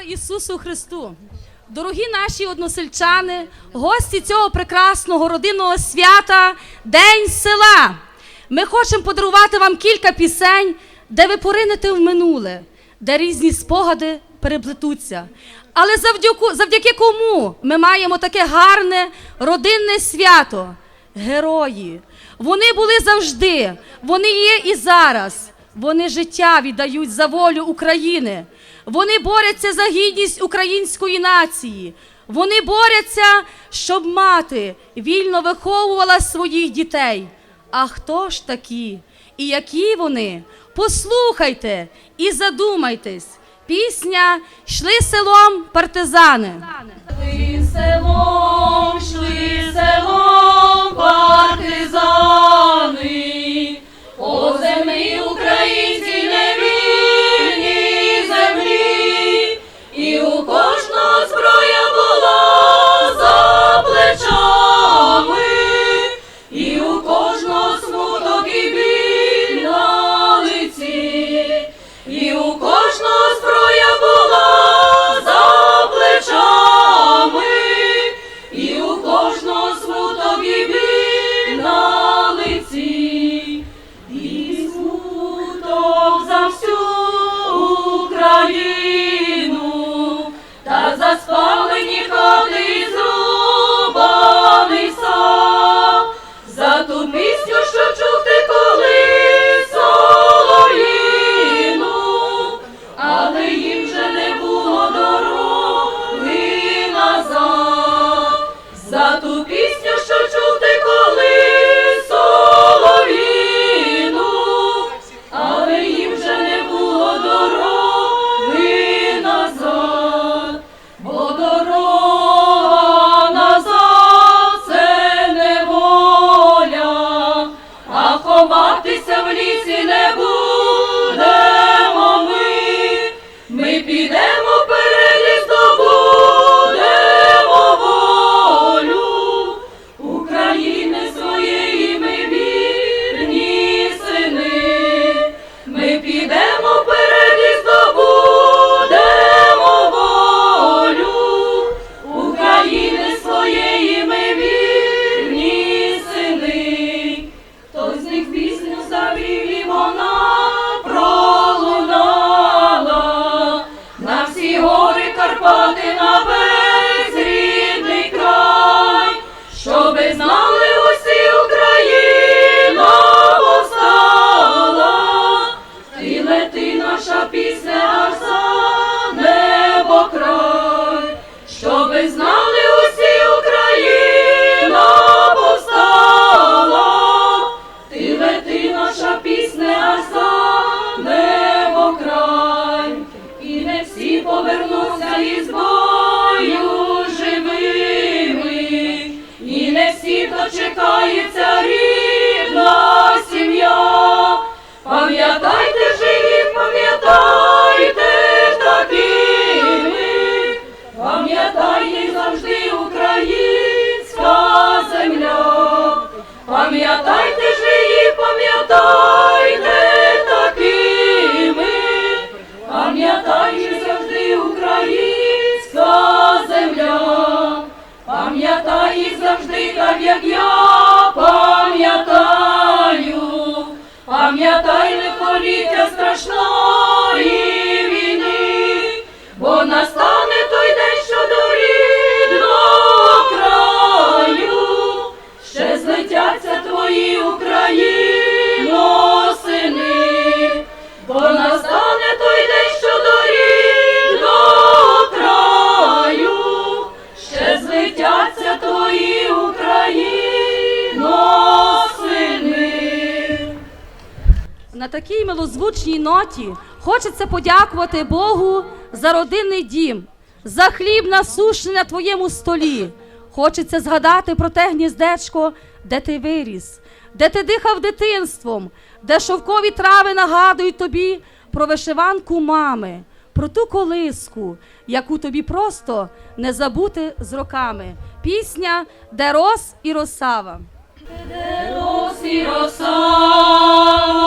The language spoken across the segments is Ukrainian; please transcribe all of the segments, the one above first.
Слава Ісусу Христу! Дорогі наші односельчани, гості цього прекрасного родинного свята День села. Ми хочемо подарувати вам кілька пісень, де ви поринете в минуле, де різні спогади переплетуться. Але завдяку, завдяки кому ми маємо таке гарне родинне свято? Герої. Вони були завжди, вони є і зараз. Вони життя віддають за волю України. Вони борються за гідність української нації. Вони борються, щоб мати вільно виховувала своїх дітей. А хто ж такі? І які вони? Послухайте і задумайтесь. Пісня Йшли селом партизани. Шли селом, шли селом партизани, ту пісню, що чув ти колись солов'їну, але їм вже не було дороги назад, бо дорога назад це не воля, а ховатися в лісі не знали усі Україна повстала, ти лети наша пісня за небо край, і не всі повернуться із бою живими, і не всі дочекається рідна сім'я. Пам'ятайте живі, пам'ятайте Пам'ятайте ж її, пам'ятайте такими, пам'ятайте завжди українська земля. Пам'ятай завжди так, як я пам'ятаю. Пам'ятай лихоліття страшної такій милозвучній ноті хочеться подякувати Богу за родинний дім, за хліб насущний на твоєму столі. Хочеться згадати про те гніздечко, де ти виріс, де ти дихав дитинством, де шовкові трави нагадують тобі про вишиванку мами, про ту колиску, яку тобі просто не забути з роками. Пісня Де рос і росава. Рос і роса,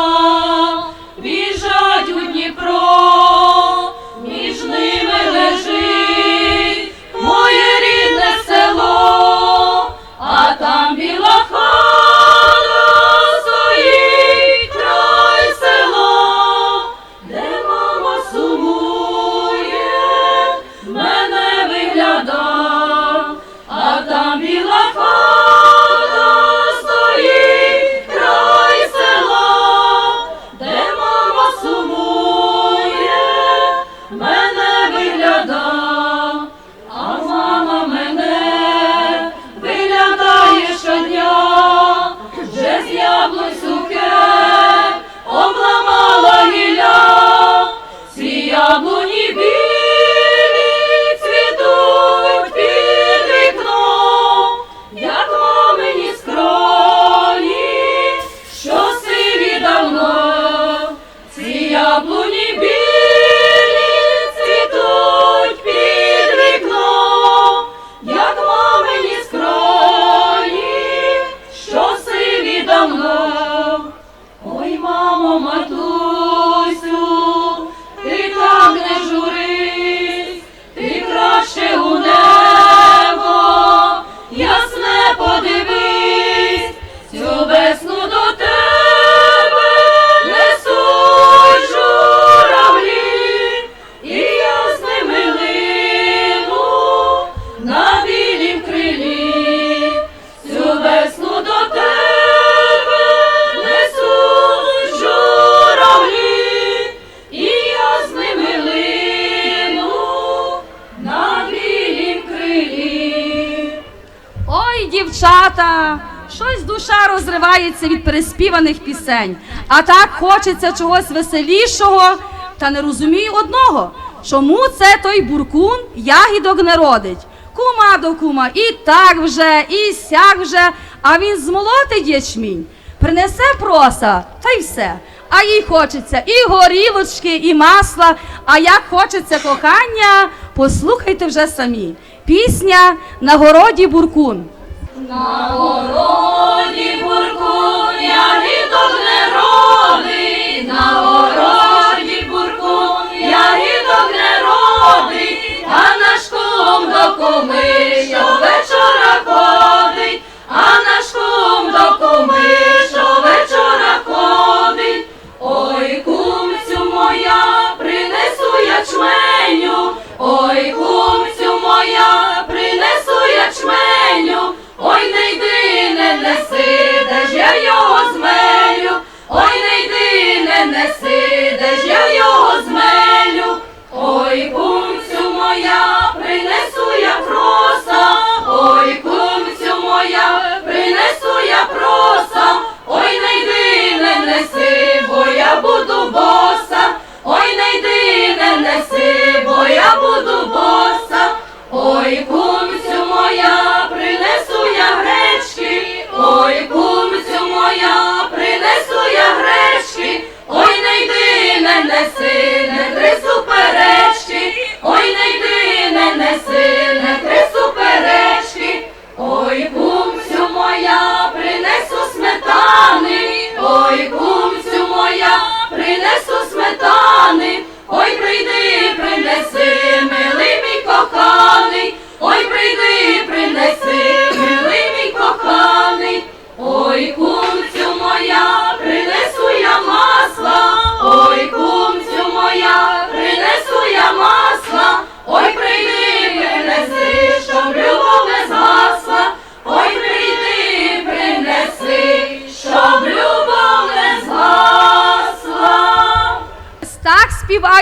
дівчата. Щось душа розривається від переспіваних пісень. А так хочеться чогось веселішого. Та не розумію одного, чому це той буркун ягідок не родить. Кума до кума, і так вже, і сяк вже, а він змолотить ячмінь, принесе проса, та й все. А їй хочеться і горілочки, і масла. А як хочеться кохання, послухайте вже самі. Пісня на городі буркун. На городі буркун ягідок не родить, на городі буркун ягідок не родить, а наш до куми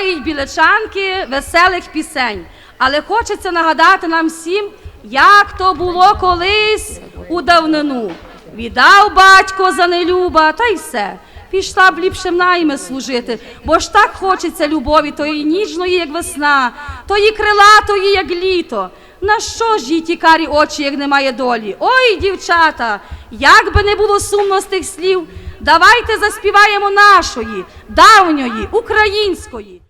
співають білечанки веселих пісень. Але хочеться нагадати нам всім, як то було колись у давнину. Віддав батько за нелюба, та й все. Пішла б ліпше найми служити, бо ж так хочеться любові, тої ніжної, як весна, тої крилатої, як літо. На що ж їй ті карі очі, як немає долі? Ой, дівчата, як би не було сумно з тих слів, давайте заспіваємо нашої, давньої, української.